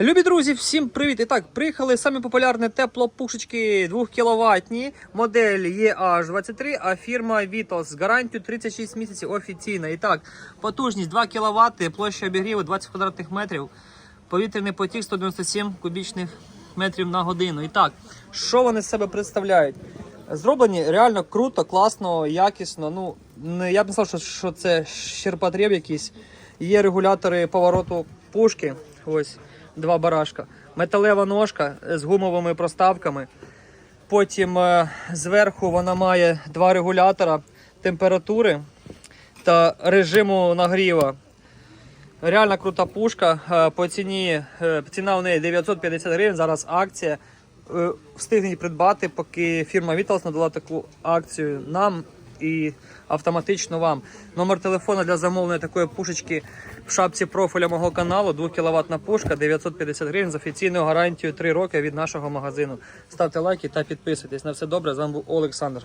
Любі друзі, всім привіт! І так, приїхали самі популярні теплопушечки 2 кВт, модель EH23, а фірма Vitos з гарантією 36 місяців офіційна. І так, потужність 2 кВт, площа обігріву 20 квадратних метрів, повітряний потік 197 кубічних метрів на годину. І так, що вони з себе представляють? Зроблені реально круто, класно, якісно. Ну, я б не сказав, що це щерпотреб якийсь. Є регулятори повороту пушки. Ось два барашка. Металева ножка з гумовими проставками. Потім е, зверху вона має два регулятора температури та режиму нагріва. Реально крута пушка. Е, По ціні е, ціна у неї 950 гривень. Зараз акція. Встигніть придбати, поки фірма Vitals надала таку акцію нам і автоматично вам. Номер телефону для замовлення такої пушечки в шапці профіля мого каналу. 2 кВт пушка 950 гривень з офіційною гарантією 3 роки від нашого магазину. Ставте лайки та підписуйтесь. На все добре. З вами був Олександр.